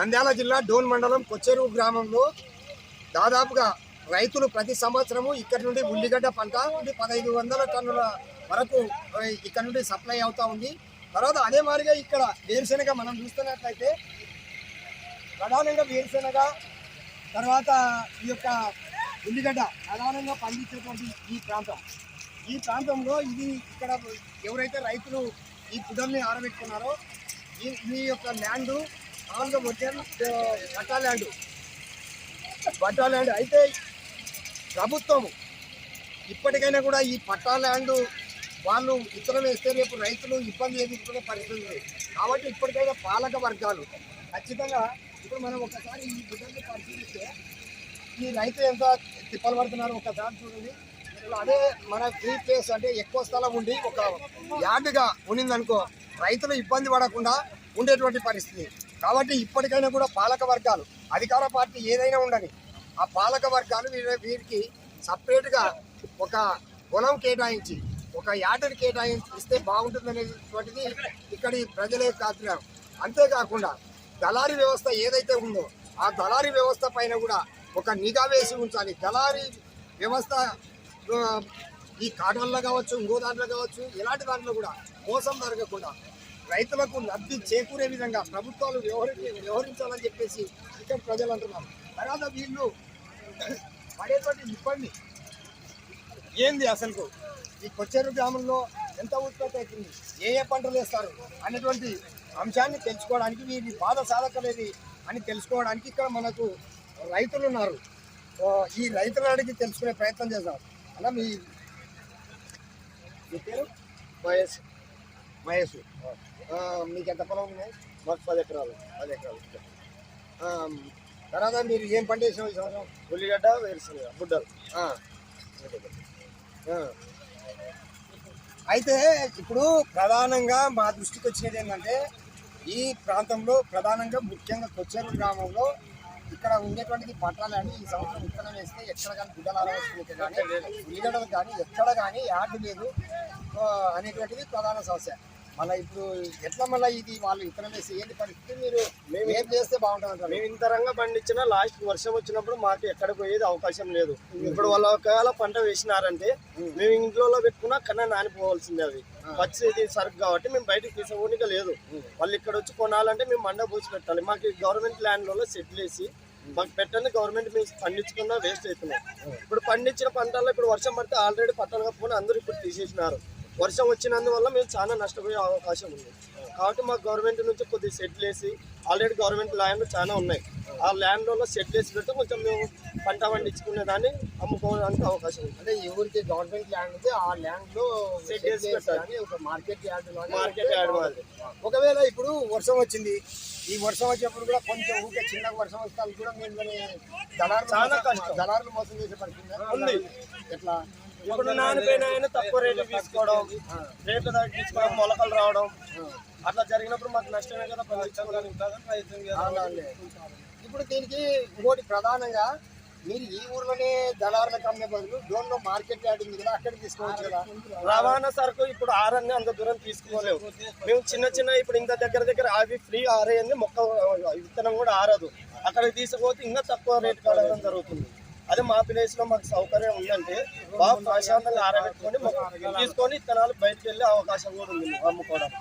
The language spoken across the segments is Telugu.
నంద్యాల జిల్లా డోన్ మండలం కొచ్చేరు గ్రామంలో దాదాపుగా రైతులు ప్రతి సంవత్సరము ఇక్కడ నుండి ఉల్లిగడ్డ పంట నుండి పదహైదు వందల టన్నుల వరకు ఇక్కడ నుండి సప్లై అవుతూ ఉంది. తర్వాత అదే మాదిరిగా ఇక్కడ వేరుశెనగ మనం చూస్తున్నట్లయితే ప్రధానంగా వేరుశెనగ తర్వాత ఈ యొక్క ఉల్లిగడ్డ ప్రధానంగా పండించేటువంటి ఈ ప్రాంతం. ఈ ప్రాంతంలో ఇది ఇక్కడ ఎవరైతే రైతులు ఈ పుదల్ని ఆరబెట్టుకున్నారో ఈ ఈ యొక్క ల్యాండు ఆంధ్ర వచ్చారు పట్టా ల్యాండ్ పట్టా ల్యాండ్ అయితే ప్రభుత్వము. ఇప్పటికైనా కూడా ఈ పట్టా ల్యాండ్ వాళ్ళు విత్తనం వేస్తే రేపు రైతులు ఇబ్బంది ఎదుర్కొనే పరిస్థితి ఉంది. కాబట్టి ఇప్పటికైనా పాలక వర్గాలు ఖచ్చితంగా ఇప్పుడు మనం ఒకసారి ఈ బిడ్డల్ని పరిశీలిస్తే ఈ రైతు ఎంత తిప్పలు పడుతున్నారు ఒకసారి చూడండి. అదే మన ఫ్రీ ప్లేస్ అంటే ఎక్కువ స్థలం ఉండి ఒక యార్డ్గా ఉండిందనుకో రైతులు ఇబ్బంది పడకుండా ఉండేటువంటి పరిస్థితి. కాబట్టి ఇప్పటికైనా కూడా పాలక వర్గాలు అధికార పార్టీ ఏదైనా ఉండని ఆ పాలక వర్గాలు వీరి వీరికి సపరేట్గా ఒక పొలం కేటాయించి ఒక యార్డుని కేటాయించి ఇస్తే బాగుంటుందనేటువంటిది ఇక్కడి ప్రజలే కాతున్నారు అంతేకాకుండా దళారీ వ్యవస్థ ఏదైతే ఉందో ఆ దళారీ వ్యవస్థ పైన కూడా ఒక నిఘా వేసి ఉంచాలి. దళారీ వ్యవస్థ ఈ కాటన్లో కావచ్చు ఇంకో దాంట్లో కావచ్చు ఇలాంటి దాంట్లో కూడా మోసం జరగకుండా రైతులకు లబ్ధి చేకూరే విధంగా ప్రభుత్వాలు వ్యవహరి వ్యవహరించాలని చెప్పేసి ఇక్కడ ప్రజలు అంటున్నారు. తర్వాత వీళ్ళు పడేటువంటి ఇబ్బంది ఏంది అసలు ఈ కొచ్చేరు గ్రామంలో ఎంత ఉత్పత్తి అవుతుంది? ఏ ఏ పంటలు వేస్తారు? అనేటువంటి అంశాన్ని తెలుసుకోవడానికి వీరి బాధ సాధకలేది అని తెలుసుకోవడానికి ఇక్కడ మనకు రైతులు ఉన్నారు. ఈ రైతుల అడిగి తెలుసుకునే ప్రయత్నం చేద్దాం. అలా మీ పేరు? వైఎస్ మహేష్. మీకు ఎంత పొలం ఉన్నాయి మాకు పది ఎకరాలు పది ఎకరాలు. తర్వాత మీరు ఏం పంట వేసిన ఈ సంవత్సరం? ఉల్లిగడ్డ వేరుశనగ గుడ్డలు. అయితే ఇప్పుడు ప్రధానంగా మా దృష్టికి వచ్చినది ఏంటంటే ఈ ప్రాంతంలో ప్రధానంగా ముఖ్యంగా కొచ్చేరు గ్రామంలో ఇక్కడ ఉండేటువంటిది పట్టాలని ఈ సంవత్సరం విత్తనం వేస్తే ఎక్కడ కానీ గుడ్డలు ఆరవస్తుంది కానీ ఉల్లిగడ్డలు కానీ ఎక్కడ కానీ యాడ్ లేదు అనేటువంటిది ప్రధాన సమస్య. మళ్ళీ ఇప్పుడు ఎట్లా మళ్ళీ ఇది వాళ్ళు విత్తనం వేసి ఏంటి పరిస్థితి? మీరు మేము ఏం చేస్తే బాగుంటుంది అంటారు మేము ఇంత రంగా పండించినా లాస్ట్ వర్షం వచ్చినప్పుడు మాకు ఎక్కడ పోయేది అవకాశం లేదు. ఇప్పుడు వాళ్ళు ఒకవేళ పంట వేసినారంటే మేము ఇంట్లో పెట్టుకున్నా కన్నా నానిపోవాల్సిందే అవి. పచ్చి ఇది సరుకు కాబట్టి మేము బయటకు తీసుకోనిక లేదు. వాళ్ళు ఇక్కడ వచ్చి కొనాలంటే మేము మండ పూసి పెట్టాలి. మాకు గవర్నమెంట్ ల్యాండ్లలో సెటిల్ వేసి మాకు పెట్టండి గవర్నమెంట్ మేము పండించుకున్నా వేస్ట్ అవుతున్నాం ఇప్పుడు పండించిన పంటల్లో ఇప్పుడు వర్షం పడితే ఆల్రెడీ పట్టాలు కప్పుకొని అందరూ ఇప్పుడు తీసేసినారు. వర్షం వచ్చినందువల్ల మేము చాలా నష్టపోయే అవకాశం ఉంది కాబట్టి మాకు గవర్నమెంట్ నుంచి కొద్దిగా సెటిల్ వేసి ఆల్రెడీ గవర్నమెంట్ ల్యాండ్ చాలా ఉన్నాయి ఆ ల్యాండ్లలో సెటిల్ వేసి పెడితే కొంచెం మేము పంట పండించుకునే దాన్ని అమ్ముకోవడానికి అవకాశం ఉంది అంటే ఎవరికి గవర్నమెంట్ ల్యాండ్ ఉంది ఆ ల్యాండ్లో Set set చేసి చేసి పెట్టాలి. మార్కెట్ యార్డ్ లాగా మార్కెట్ యార్డ్ ఒకవేళ ఇప్పుడు వర్షం వచ్చింది ఈ వర్షం వచ్చేప్పుడు కూడా కొంచెం ఊకే చిన్న వర్షం వస్తే కూడా మరి దళారులు చాలా కష్టం. దళారులు మోసం చేసే పరిస్థితి ఉంది. ఎట్లా ఇప్పుడు నానిపోయిన ఆయన తక్కువ రేటు తీసుకోవడం రేటు తగ్గించుకోవడం మొలకలు రావడం అట్లా జరిగినప్పుడు మాకు నష్టమే కదా పండించుకోవడానికి అవునండి. ఇప్పుడు దీనికి ఇంకోటి ప్రధానంగా మీరు ఈ ఊర్లోనే దళారులకు అమ్మే బదులు డోన్లో మార్కెట్ యార్డ్ ఉంది కదా అక్కడికి తీసుకోవచ్చు కదా? రవాణా సరుకు ఇప్పుడు ఆరన్ని అంత దూరం తీసుకోలేవు మేము చిన్న చిన్న ఇప్పుడు ఇంత దగ్గర దగ్గర అవి ఫ్రీ ఆరేయంది మొక్క విత్తనం కూడా ఆరదు. అక్కడికి తీసుకుపోతే ఇంకా తక్కువ రేటు కడగడం జరుగుతుంది. అదే మా ప్లేస్లో మాకు సౌకర్యం ఉందంటే బాగా ప్రశాంతంగా ఆరబెట్టుకొని తీసుకొని విత్తనాలు బయటకు వెళ్ళే అవకాశం కూడా ఉంది అమ్ముకోవడం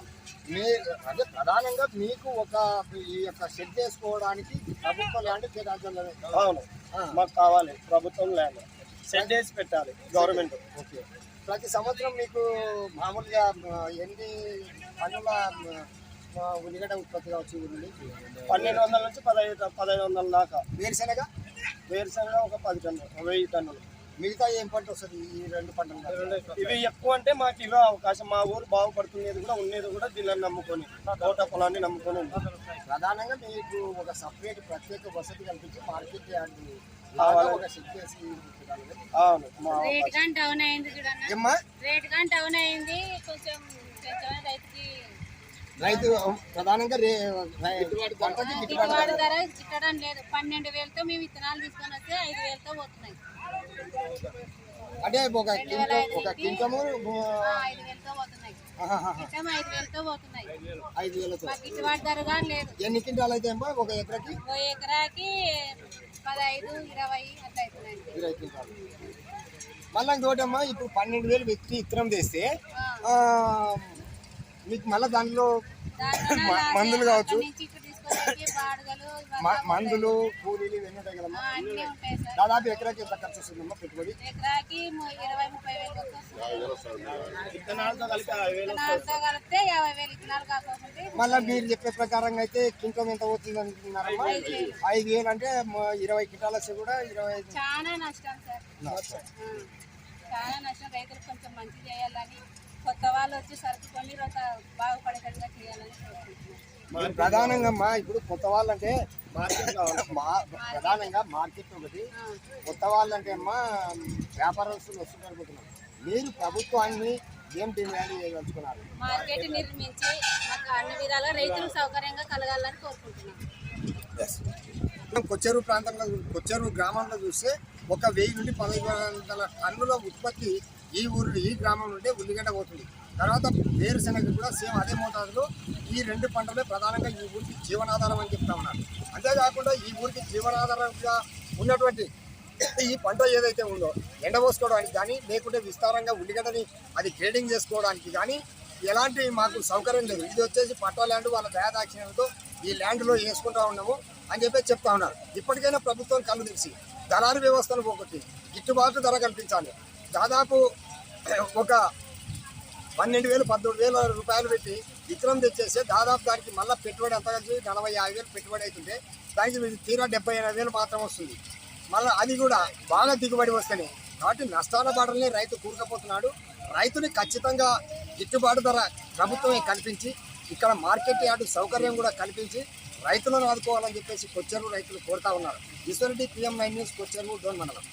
మీ అంటే ప్రధానంగా మీకు ఒక ఈ యొక్క షెడ్ చేసుకోవడానికి ప్రభుత్వ ల్యాండ్ కేటాయించాలి అవును. మాకు కావాలి. ప్రభుత్వం ల్యాండ్ సెట్ వేసి పెట్టాలి. Government okay. ప్రతి సంవత్సరం మీకు మామూలుగా ఎన్ని పన్నుల ఉల్లిగడ్డ ఉత్పత్తి కావచ్చు? పన్నెండు వందల నుంచి పదహైదు పదహైదు వందల దాకా. వేరుశెనగ? వేరుశనగ ఒక పది టన్నులు వెయ్యి టన్నులు. మిగతా ఏం పంట వస్తుంది? ఈ రెండు పంటలు. ఇవి ఎక్కువ అంటే మాకు ఇవే అవకాశం. మా ఊరు బాగుపడుతున్నది కూడా ఉండేది కూడా దీనిని నమ్ముకొని తోట పొలాన్ని నమ్ముకొని ఉంది. ప్రధానంగా మీకు ఒక సపరేట్ ప్రత్యేక వసతి కల్పించి మార్కెట్ యార్డ్ లాగా ఒక షెడ్ చేసి పెట్టాలి. అవును మా రేట్ కానీ డౌన్ అయింది చూడన్న. ఏమ్మా? రేట్ కానీ డౌన్ అయింది. కొంచెం కొంచెం రైతుకి రైతు ప్రధానంగా గిట్టుబాటు ధర చిట్టడం లేదు. పన్నెండు వేలతో మేము విత్తనాలు తీసుకొని వస్తే ఐదు వేలతో పోతున్నాయి. అంటే ఒక కింటం ఒక కింటము ఐదు వేలతో పోతున్నాయి. ఐదు వేలతో పోతున్నాయి. ఐదు వేలతో. గిట్టుబాటు ధర కానీ లేదు. ఎన్ని క్వింటాలు అయితే ఒక ఎకరాకి? ఓ ఎకరాకి పదహైదు ఇరవై అట్లా అవుతున్నాయి ఇరవై క్వింటాలు మళ్ళీ ఇంకోటమ్మా ఇప్పుడు పన్నెండు వేలు వ్యక్తి ఇత్తనం ఆ. ఆ, మీకు మళ్ళీ దాంట్లో మందులు కావచ్చు. మందులు కూలీలు ఇవన్నీ ఉంటాయి కదమ్మా. దాదాపు ఎకరాకి ఎంత ఖర్చు వస్తుందమ్మా పెట్టుబడి? మళ్ళీ మీరు చెప్పే ప్రకారంగా అయితే క్వింటల్ ఎంత అవుతుంది అంటున్నారమ్మా ఐదు వేలు. అంటే ఇరవై వస్తే కూడా ఇరవై ఐదు. చాలా నష్టం సార్. చాలా నష్టం. రైతులకు కొంచెం మంచి చేయాలని కొత్త వాళ్ళు వచ్చి సరుకు కొని రొక బాగుపడేటట్టుగా చేయాలని కోరుకుంటున్నాను. ప్రధానంగా అమ్మా ఇప్పుడు కొత్త వాళ్ళంటే మార్కెట్ ప్రధానంగా మార్కెట్ ఒకటి. కొత్త వాళ్ళంటే అమ్మా వ్యాపారస్తులు వస్తున్నారు మీరు ప్రభుత్వాన్ని ఏం డిమాండ్ చేయదలుచుకున్నారు? మార్కెట్ నిర్మించి మాకు అన్ని విధాలుగా రైతులకు సౌకర్యంగా కలగాలని కోరుకుంటున్నాను ఇప్పుడు కొచ్చేరు ప్రాంతంలో కొచ్చేరు గ్రామంలో చూస్తే ఒక వెయ్యి నుండి పదహైదు వందల టన్నుల ఉత్పత్తి ఈ ఊరు ఈ గ్రామం నుండి ఉల్లిగడ్డ పోతుంది. తర్వాత వేరుశెనగ కూడా సేమ్ అదే మోతాదులో ఈ రెండు పంటలే ప్రధానంగా ఈ ఊరికి జీవనాధారం అని చెప్తా ఉన్నారు. అంతేకాకుండా ఈ ఊరికి జీవనాధారంగా ఉన్నటువంటి ఈ పంట ఏదైతే ఉందో ఎండబోసుకోవడానికి కానీ లేకుంటే విస్తారంగా ఉల్లిగడ్డని అది గ్రేడింగ్ చేసుకోవడానికి కానీ ఎలాంటి మాకు సౌకర్యం లేదు. ఇది వచ్చేసి పట్టా ల్యాండ్ వాళ్ళ దయాదాక్షిణ్యంతో ఈ ల్యాండ్లో వేసుకుంటా ఉన్నాము అని చెప్పి చెప్తా ఉన్నారు. ఇప్పటికైనా ప్రభుత్వం కళ్ళు తెరిచి దళారు వ్యవస్థను పోగొట్టి గిట్టుబాటు ధర కల్పించాలి. దాదాపు ఒక పన్నెండు వేలు పద్దెనిమిది వేల రూపాయలు పెట్టి విత్తనం తెచ్చేస్తే దాదాపు దానికి మళ్ళీ పెట్టుబడి ఎంత కలిసి నలభై యాభై వేలు పెట్టుబడి అవుతుంటే దానికి తీరా డెబ్బై ఎనభై వేలు మాత్రం వస్తుంది. మళ్ళీ అది కూడా బాగా దిగుబడి వస్తుంది కాబట్టి నష్టాల బాటలనే రైతు కూరుకుపోతున్నాడు. రైతుని ఖచ్చితంగా గిట్టుబాటు ధర ప్రభుత్వమే కల్పించి ఇక్కడ మార్కెట్ యార్డు సౌకర్యం కూడా కల్పించి రైతులను ఆదుకోవాలని చెప్పేసి కొచ్చెరు రైతులు కోరుతా ఉన్నారు. Eswareddy PM nine news Kocheru Dhone మండలం.